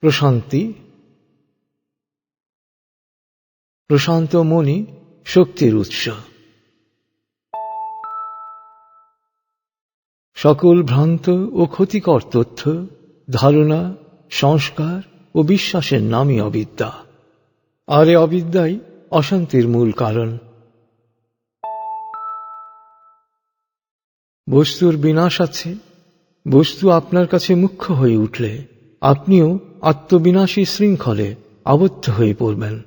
প্রশান্তি, প্রশান্ত মনই শক্তির উৎস। সকল ভ্রান্ত ও ক্ষতিকর তথ্য, ধারণা, সংস্কার ও বিশ্বাসের নামই অবিদ্যা। আর এ অবিদ্যাই অশান্তির মূল কারণ। বস্তুর বিনাশ আছে, বস্তু আপনার কাছে মুখ্য হয়ে উঠলে। আপনিও আত্মবিনাশী শৃঙ্খলে আবদ্ধ হয়ে পড়বেন।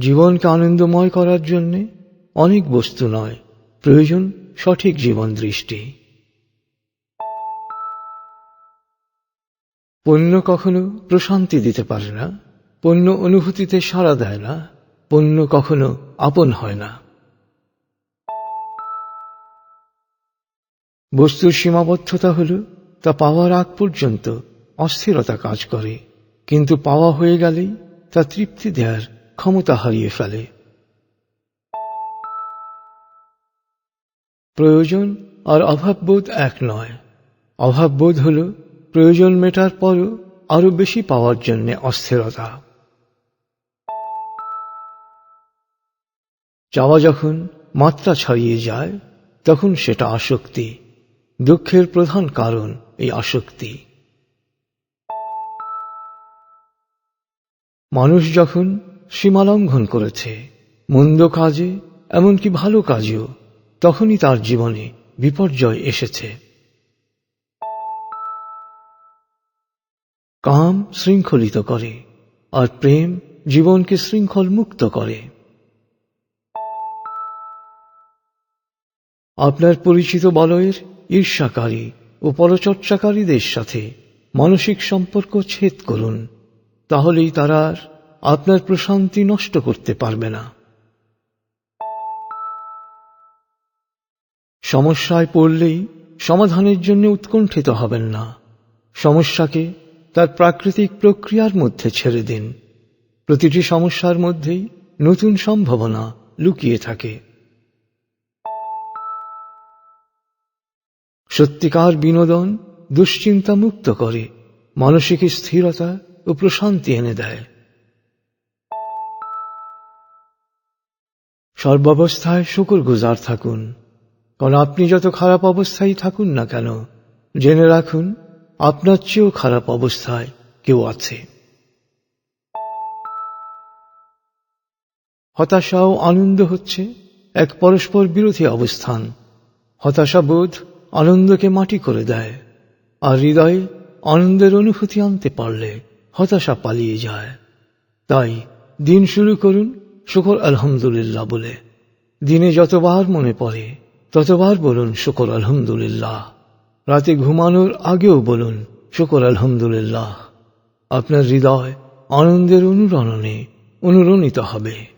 জীবনকে আনন্দময় করার জন্যে অনেক বস্তু নয়, প্রয়োজন সঠিক জীবন দৃষ্টি। পণ্য কখনো প্রশান্তি দিতে পারে না, পণ্য অনুভূতিতে সাড়া দেয় না, পণ্য কখনো আপন হয় না। বস্তুর সীমাবদ্ধতা হল তা পাওয়ার আগ পর্যন্ত অস্থিরতা কাজ করে। কিন্তু পাওয়া হয়ে গেলেই তা তৃপ্তি দেওয়ার ক্ষমতা হারিয়ে ফেলে। প্রয়োজন আর অভাববোধ এক নয়। অভাববোধ হল প্রয়োজন মেটার পরও আরও বেশি পাওয়ার জন্য অস্থিরতা। চাওয়া যখন মাত্রা ছাড়িয়ে যায়, তখন সেটা আসক্তি। দুঃখের প্রধান কারণ এই আসক্তি। মানুষ যখন সীমালঙ্ঘন করেছে, মন্দ কাজে এমনকি ভালো কাজেও, তখনই তার জীবনে বিপর্যয় এসেছে। কাম শৃঙ্খলিত করে আর প্রেম জীবনকে শৃঙ্খল মুক্ত করে। আপনার পরিচিত বলয়ের ঈর্ষাকারী ও পরচর্চাকারীদের সাথে মানসিক সম্পর্ক ছেদ করুন, তাহলেই তারা আপনার প্রশান্তি নষ্ট করতে পারবে না। সমস্যায় পড়লেই সমাধানের জন্য উৎকণ্ঠিত হবেন না। সমস্যাকে তার প্রাকৃতিক প্রক্রিয়ার মধ্যে ছেড়ে দিন। প্রতিটি সমস্যার মধ্যেই নতুন সম্ভাবনা লুকিয়ে থাকে। সত্যিকার বিনোদন দুশ্চিন্তা মুক্ত করে মানসিক স্থিরতা ও প্রশান্তি এনে দেয়। সর্বাবস্থায় শুকুর গুজার থাকুন। কারণ আপনি যত খারাপ অবস্থায় থাকুন না কেন, জেনে রাখুন, আপনার চেয়েও খারাপ অবস্থায় কেউ আছে। হতাশা ও আনন্দ হচ্ছে, এক পরস্পর বিরোধী অবস্থান। হতাশাবোধ আনন্দকে মাটি করে দেয়, আর হৃদয়ে আনন্দের অনুভূতি আনতে পারলে হতাশা পালিয়ে যায়। তাই দিন শুরু করুন শুকর আলহামদুলিল্লাহ বলে। দিনে যতবার মনে পড়ে, ততবার বলুন শুকর আলহামদুলিল্লাহ। রাতে ঘুমানোর আগেও বলুন শুকর আলহামদুলিল্লাহ। আপনার হৃদয় আনন্দের অনুরণনে অনুরণিত হবে।